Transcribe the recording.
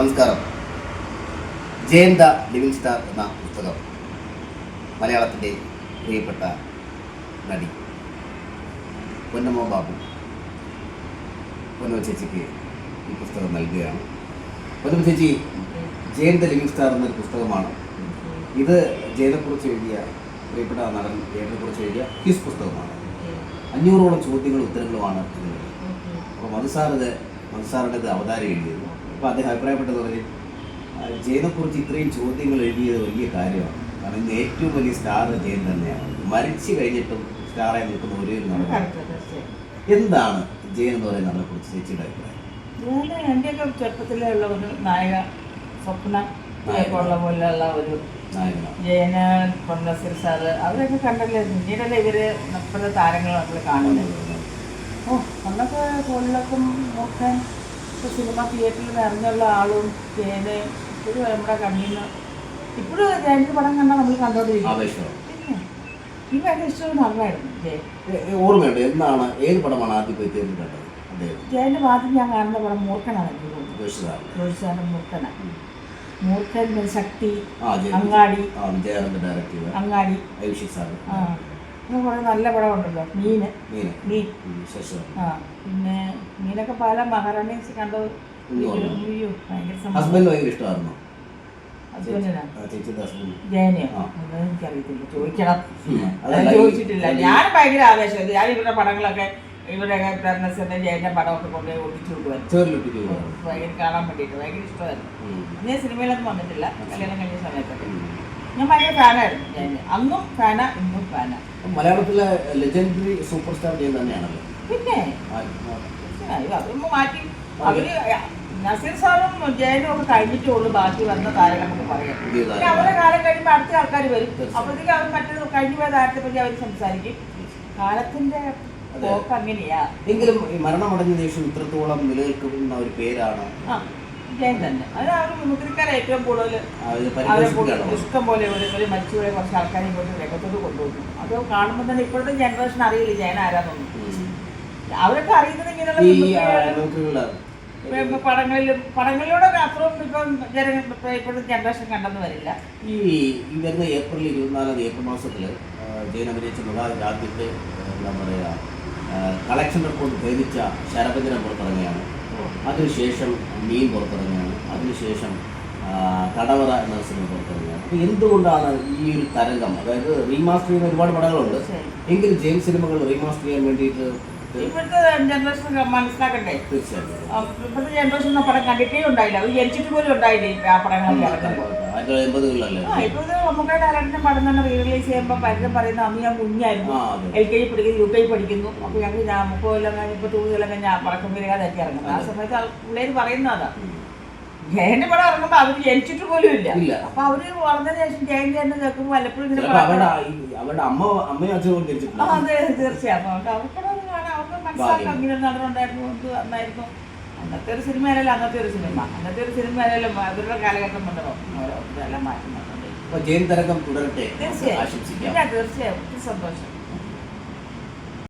നമസ്കാരം. Jayanta living star എന്ന പുസ്തകം മലയാളത്തിന്റെ പ്രിയപ്പെട്ട നടി. പൊന്നമ്മ ബാബു. പൊന്നമ്മ ചേച്ചിക്ക് ഈ പുസ്തകം നൽകുകയാണ്. പൊന്നമ്മ ചേച്ചി ജയന്ത ലിവിങ് സ്റ്റാർ എന്നൊരു പുസ്തകമാണ്. ഇത് ജയനെക്കുറിച്ച് എഴുതിയ പ്രിയപ്പെട്ട നടൻ ജയനെക്കുറിച്ച് എഴുതിയ ഹിസ് പുസ്തകമാണ്. അഞ്ഞൂറോളം ചോദ്യങ്ങളും ഉത്തരങ്ങളുമാണ് അപ്പോൾ മധുസാറിത് മധുസാറിന്റെത് അവതാരം എഴുതിയത് അപ്പോൾ അദ്ദേഹം അഭിപ്രായപ്പെട്ടത് പറഞ്ഞു ആ, ജയനെക്കുറിച്ച് ഇത്രയും ചോദ്യങ്ങൾ എഴുതിയത് വലിയ കാര്യമാണ്. കാരണം ഇന്ന് ഏറ്റവും വലിയ സ്റ്റാർ ജയൻ തന്നെയാണ്. മരിച്ചു കഴിഞ്ഞിട്ടും സ്റ്റാറായി നിൽക്കുന്ന ഒരേ ഒരു നടൻ. എന്താണ് ജയൻ എന്ന് പറയുന്ന നടനെ കുറിച്ച് ചേച്ചിയുടെ അഭിപ്രായം? ഞാൻ എന്റെയൊക്കെ ചെറുപ്പത്തിലേ ഉള്ള ഒരു നായക സ്വപ്ന ഉള്ള പോലെയുള്ള ഒരു ജയന് പൊന്നസിൽ സാറ് അവരൊക്കെ കണ്ടല്ലേ? പിന്നീടല്ലേ ഇവർ നമ്മുടെ താരങ്ങൾ നമ്മൾ കാണുന്നത്. ഓ അന്നൊക്കെ കൊല്ലക്കും നോക്കാൻ ഇപ്പൊ സിനിമ തിയേറ്ററിൽ നിറഞ്ഞുള്ള ആളും ജയന് ഇപ്പോഴും നമ്മുടെ കണ്ണിൽ നിന്ന് ഇപ്പോഴും രണ്ട് പടം കണ്ടാൽ നമ്മൾ കണ്ടോണ്ടിരിക്കും. ഈ ഭയങ്കര ഇഷ്ടം നന്നായിരുന്നു ഓർമ്മയുണ്ട് എന്നാണ് ഏത് പടമാണ് ആദ്യം പോയി കണ്ടത്? ജയന്റെ ആദ്യം ഞാൻ കാണുന്ന പടം മൂർഖനാണ് എനിക്ക് തോന്നുന്നത്. മൂർഖനാണ്. മൂർഖൻ ശക്തി അങ്ങാടി. അങ്ങാടി. സാർ കുറേ നല്ല പടമുണ്ടല്ലോ. മീന്. മീൻ. ആ പിന്നെ മീനൊക്കെ പല മഹാറാണീസ് കണ്ടത് ഹസ്ബൻഡ് ഭയങ്കര ഇഷ്ടമായിരുന്നു? എനിക്കറിയത്തില്ല. ചോദിക്കണം. ചോദിച്ചിട്ടില്ല. ഞാൻ ഭയങ്കര ആവേശം. ഞാൻ ഇവരുടെ പടങ്ങളൊക്കെ ഇവരുടെ പ്രേരണസിന്റെ ജയന്റെ പടമൊക്കെ കൊണ്ടുപോയി ഒട്ടിച്ചു പോവാണ്. ഭയങ്കര കാണാൻ വേണ്ടിയിട്ട് ഭയങ്കര ഇഷ്ടമായിരുന്നു. ഞാൻ സിനിമയിലൊന്നും വന്നിട്ടില്ല. കല്യാണം കഴിഞ്ഞ സമയത്തൊക്കെ. ഞാൻ ഭയങ്കര ഫാനായിരുന്നു ഞാൻ അന്നും ഫാന ഇന്നും ഫാന മലയാളത്തിലെ ലെജൻഡറി സൂപ്പർ സ്റ്റാർ ജയൻ തന്നെയാണല്ലോ. പിന്നെ. അയ്യോ മാറ്റി. അവർ നസീർ സാറും ജയനും ഒക്കെ കഴിഞ്ഞിട്ടേ ഉള്ളൂ ബാക്കി വന്ന താരം നമുക്ക് പറയാം പിന്നെ. അവരുടെ കാലം കഴിയുമ്പോൾ അടുത്ത ആൾക്കാർ വരും. അപ്പോഴത്തേക്ക് അവർ മറ്റൊരു കഴിഞ്ഞു പോയ താരത്തെ പറ്റി അവർ സംസാരിക്കും. കാലത്തിന്റെ. പോക്ക് അങ്ങനെയാ. എങ്കിലും ഈ മരണമടഞ്ഞ ശേഷം ഇത്രത്തോളം നിലനിൽക്കുന്ന ഒരു പേരാണ് ജയൻ തന്നെ. അത് ഏറ്റവും കൂടുതൽ ഇഷ്ടം പോലെ ഒരു മരിച്ചുപോയ കുറച്ച് ആൾക്കാരെ ഇങ്ങോട്ട് രംഗത്തോട്ട് കൊണ്ടുപോകും അത് കാണുമ്പോൾ തന്നെ ഇപ്പോഴത്തെ ജനറേഷൻ അറിയില്ല ജയൻ ആരാന്നൊന്നും ഉം. അവരൊക്കെ അറിയുന്നത് ഇങ്ങനെയുള്ള പടങ്ങളിലൂടെ അത്രയും ഇപ്പം ഇപ്പോഴത്തെ ജനറേഷൻ കണ്ടെന്ന് വരില്ല. ഈ വരുന്ന ഏപ്രിൽ ഇരുപത്തിനാലാം തീയതി ഏപ്രിൽ മാസത്തിൽ ജയൻ അഭിനയിച്ച മൃഗാ രാജ്യത്തെ എന്താ പറയുക കളക്ഷൻ റിപ്പോർട്ട് ഭേദിച്ച ശരഭജനം പുറത്തിറങ്ങുകയാണ്. അതിനുശേഷം മീൻ പുറത്തിറങ്ങുകയാണ്. അതിനുശേഷം കടവറ തടവറ എന്ന സിനിമ പുറത്തിറങ്ങുകയാണ്. അപ്പോൾ എന്തുകൊണ്ടാണ് ഈ ഒരു തരംഗം? അതായത് റീമാസ്റ്റർ ചെയ്യുന്ന ഒരുപാട് പടങ്ങളുണ്ട്. എങ്കിലും ജെയിംസ് സിനിമകൾ റീമാസ്റ്റർ ചെയ്യാൻ വേണ്ടിയിട്ട് ഇപ്പോഴത്തെ ജനറേഷൻ മനസ്സിലാക്കണ്ടേ? ഇപ്പോഴത്തെ ജനറേഷൻ പടം കണ്ടിട്ടേ ഉണ്ടായില്ല. അത് ജനിച്ചിട്ട് പോലും ഉണ്ടായില്ല ആ പടങ്ങളൊക്കെ ഇറങ്ങുമ്പോൾ ആയിരത്തി തൊള്ളായിരത്തി എൺപതുകളിലല്ലേ ആ ഇപ്പോഴത്തെ നമുക്ക് ഡയറക്ടറിന്റെ പടം തന്നെ റീ ചെയ്യുമ്പോൾ പലരും പറയുന്നത് അന്ന് ഞാൻ കുഞ്ഞായിരുന്നു. ആ അതെ. എൽ കെ ജി പഠിക്കുന്നു യു കെ ജി പഠിക്കുന്നു. അപ്പോൾ ഞങ്ങൾ ഞാൻ മുപ്പത് കൊല്ലം കഴിഞ്ഞ് ഇപ്പോൾ തൂത് കൊല്ലം കഴിഞ്ഞാൽ പടക്കം വരികാതൊക്കെ ഇറങ്ങുന്നത്. ആ സമയത്ത് ആൾ- പിള്ളേര് പറയുന്നതാ ജയന്റെ പടം ഇറങ്ങുമ്പോൾ അവർ ജനിച്ചിട്ട് പോലും ഇല്ല. ഇല്ല. അപ്പൊ അവർ വളർന്നതിന് ശേഷം ജയൻ ജയൻ കേൾക്കുമ്പോൾ വല്ലപ്പോഴും ഇങ്ങനെ ചിലപ്പോൾ അവരുടെ പടം- ആ- അവരുടെ അമ്മ അമ്മയും അച്ഛനും ആ, തിരിച്ചിട്ടില്ല അതെ തീർച്ചയായും. അവർക്ക് അവർക്കത് കാണാം അവർക്ക് മനസ്സിലാക്കാം. ഇങ്ങനെ നന്നായിരുന്നു. അന്നത്തെ ഒരു സിനിമ അല്ലല്ലോ അന്നത്തെ ഒരു സിനിമ അന്നത്തെ ഒരു സിനിമ അല്ലല്ലോ അവരുടെ കാലഘട്ടം കൊണ്ടോ ഇതെല്ലാം മാറ്റം വന്നത് അപ്പോൾ ജയൻ തരംഗം തുടരട്ടെ? തീർച്ചയായും. തീർച്ചയായും. ഒത്തിരി സന്തോഷം.